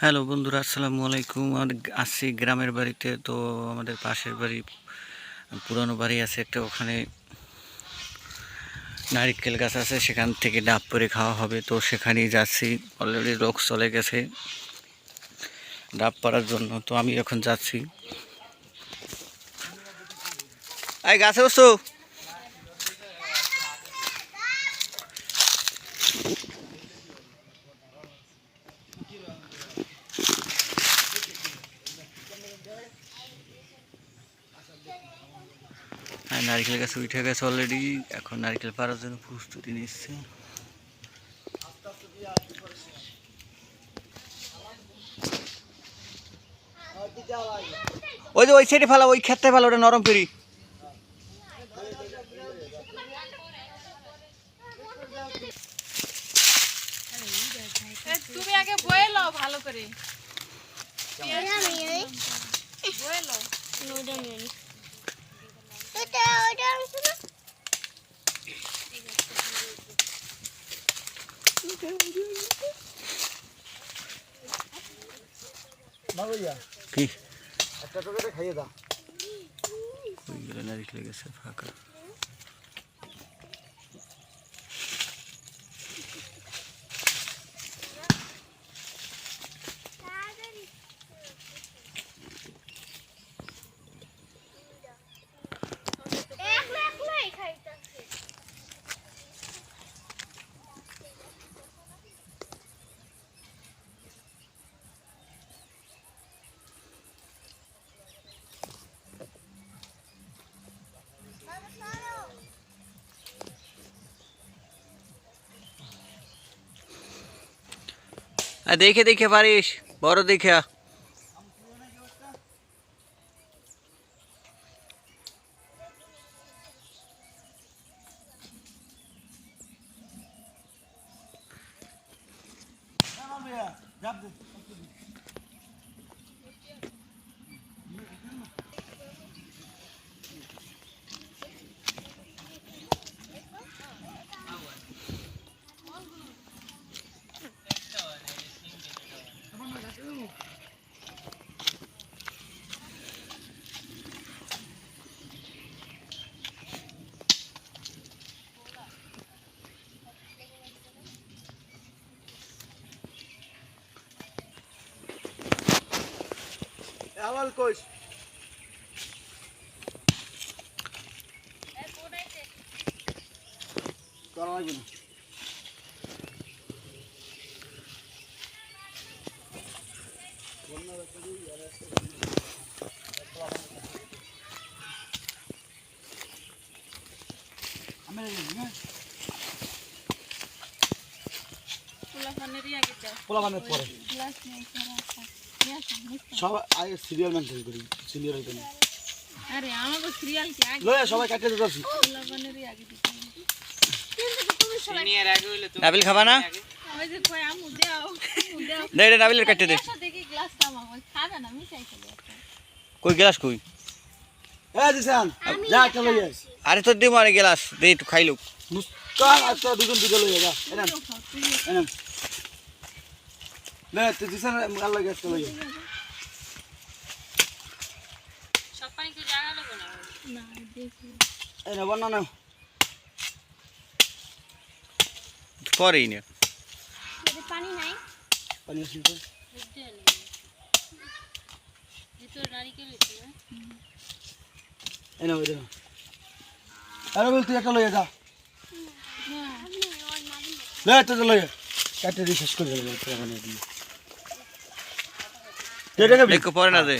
Hello বন্ধুরা, আসসালামু আলাইকুম। আসছি গ্রামের বাড়িতে, তো আমাদের পাশের বাড়ি, পুরানো বাড়ি আছে একটা, ওখানে নারিকেল গাছ আছে, সেখান থেকে ডাব পরে খাওয়া হবে। তো সেখানেই যাচ্ছি অলরেডি লোক চলে গেছে ডাব পাড়ার জন্য। তো আমি এখন যাচ্ছি। এই গাছে বসো। নারকেল গাছ উঠে গেছে অলরেডি এখন নারকেল পাড়ার জন্য প্রস্তুতি নিচ্ছে। ওই যে ওই সাইডে ফেলা ওই ক্ষেত্রে ফেলা ওটা নরম করি এ, তুমি আগে বয়ে লও ভালো করে। বয়ে লও। কি? একটা করে খাইয়ে দাও। ওইগুলো নারকেল গেছে ফাঁকা। দেখে দেখে পারিস বড় দেখে আওয়াল কইস। করা লাগবে না। পোলা মানে পরে। সব আগে সিরিয়াল মেনটেন করি সিরিয়াল আরে আমাকে সিরিয়াল কি আগে লয়ে সবাই কাটিয়ে দিতে পারছি আগে দিতে হবে। কিন্তু তুমি নাবিল খাবা না? ওই যে কই আমু দাও দে দে নাবিলের কাটতে দে। দেখি গ্লাস কামাও খাবে না মিশাই খেলে কই গ্লাস কই? এ দিশান যা একটা লই আস আরে তোর দিব আরে গ্লাস দে একটু খাইলুক। মুস্কান আজকে দুজন দুটো লই যা এনাম লে তুই যা না দেখি। এই না বন্না না পরেই নে। পানি নাই? পানি আসি তো। এই না ওই না আরে বল তুই একটা লই যা। লে তুই লই কাটে দি শেষ করে দেব তোরা দি কেটে গেবি দেখো পরে না দে।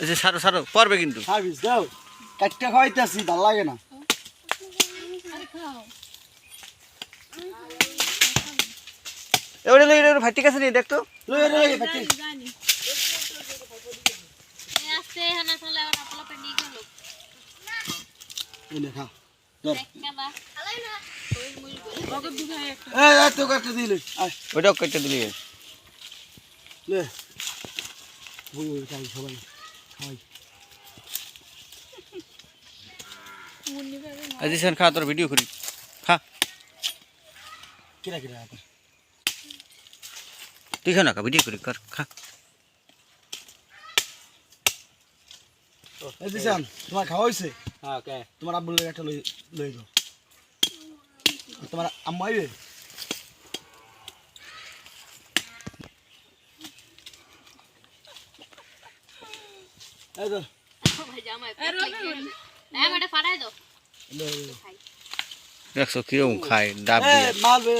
এই যে সারো সারো পরবে কিন্তু। সার্ভিস দাও। কাটতে খাওয়াইতেছি ভালো লাগে না। এবারে লই এবারে ভাই ঠিক আছে নি দেখ তো। লই লই কাটতে জানি জানি। আস্তে হানা চলে আর আপলা পেন্ডি গেল। এই খা ধর। আলাই না ওই মুই ওকে দুখাই একটা এই তো কাটতে দিলে আয়। ওইটাও কেটে দিলি। লে। সবাই খাই মুন্নি সেন খা তোর ভিডিও করি। খা। কিরা কিরা তুই খা না খা ভিডিও করি কর খা। এই দিশান তোমার খাওয়া হয়েছে হ্যাঁ ওকে তোমার আব্বুর লেগে একটা লই লই যাও। তোমার আম্মা আইবে? এই তো এটা। দেখছ কীরকম খায় ডাব দে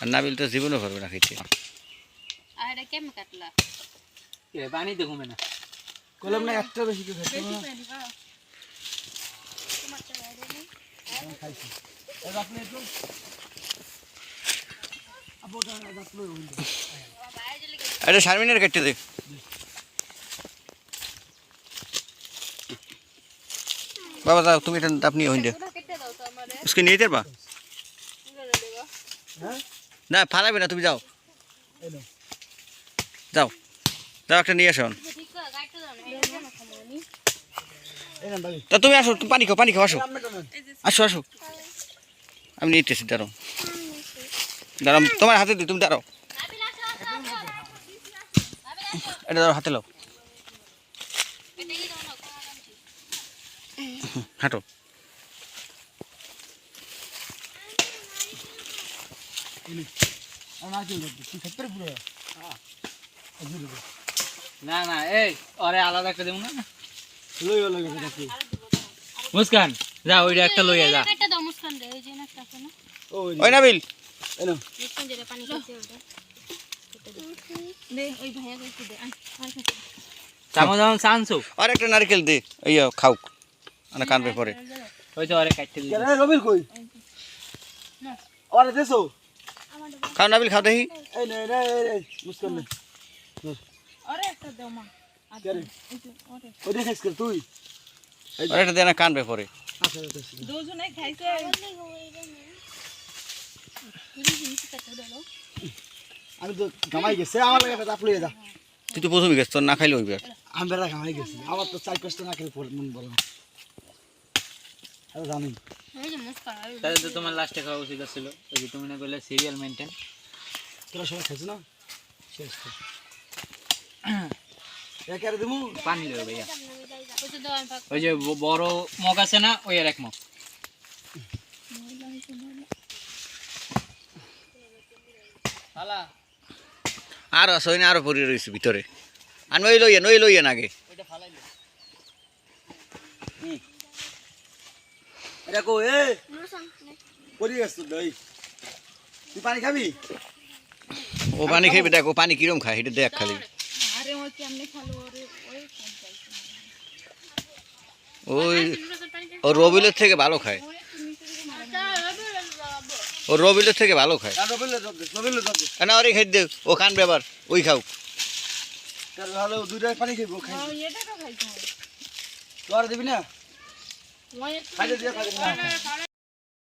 আর নাবিল তো জীবনও পারবে না খেতে। এটা পানি তো না। কলম না একটা বেশি করে খাইতে হবে। না আমি খাইছি এই আপনি একটু আব্বু ওটা আপনি ওই আরে শারমিনের কেটে দে বাবা দাও তুমি এটা আপনি হইন উসকে নিয়ে দেবা না ফালাবে না তুমি যাও। যাও। যাও একটা নিয়ে আসুন তা তুমি আসো পানি খাও পানি খাও আসো। আসো আসো। আমি নিতেছি দাঁড়ো দাঁড়াও তোমার হাতে দিই তুমি দাঁড়াও। এটা দাঁড়াও হাতে লাও হাঁটো। না না না এই ওরে আলাদা একটা দেবো না লই লই মুস্কান যা ওইটা একটা লইয়া যা। কেটে দাও মুস্কান দে ওই যে না আছে না ওই ওই নাবিল। এই নাও মুস্কান যেটা পানি খাচ্ছে ওটা দে ওই ভাইয়া কইতে দে আয় আয় চামচ চামচ আর একটা নারকেল দে এই খাও মানে কানবে পরে। ওই তো ওরে কাটতে কেন রবির কই? আরে দেছো? খাও নাবিল খাও দেখি। এই নে রে মুস্কান নে। আরে একটা দাও মা। কেরে? ওই দেখিস কর তুই। আর একটা দে না কানবে পরে। আচ্ছা আচ্ছা দুজনে খাইছে। আমি তো গামাই গেছে আমার লাগে একটা আপলই যা। তুই তো প্রথমে গেছ তোর না খাইলে ওই বের আমি বেড়া গামাই গেছি। আমার তো চার পাঁচটা না খেলে মন বলে না। আমি জানি ওই যে মুস্কান আর তাহলে তো তোমার লাস্টে খাওয়া উচিত ছিল ওই যে তুমি না করলে সিরিয়াল মেনটেন তোরা সবাই খাইছ না? শেষ তো। একে দিমু। পানি দেবে ভাইয়া। ওই তো দাও আমি পাক ওই যে বড় মগ আছে না ওই আর এক মগ। আরও আছে না আরও পরে রয়েছে ভিতরে। আর নই লইয়েন ওই লইয়েন আগে। ওইটা ফালাই এটা কো এ পড়ি গেছ দই। তুই পানি খাবি? ও পানি খেয়ে দেখ ও পানি কিরম খায় এটা দেখ খালি। আরে ওই কেমনে খালো ওরে ওই ওই ও রবিলের থেকে ভালো খায়। ও রবিলের থেকে ভালো খায়। আর না ওরে খাই দে ও কানবে আবার ওই খাও। তার ভালো দুইটা পানি খাইবো খাই। তোর দিবি না? ওই খাইতে দিয়ে খাইতে না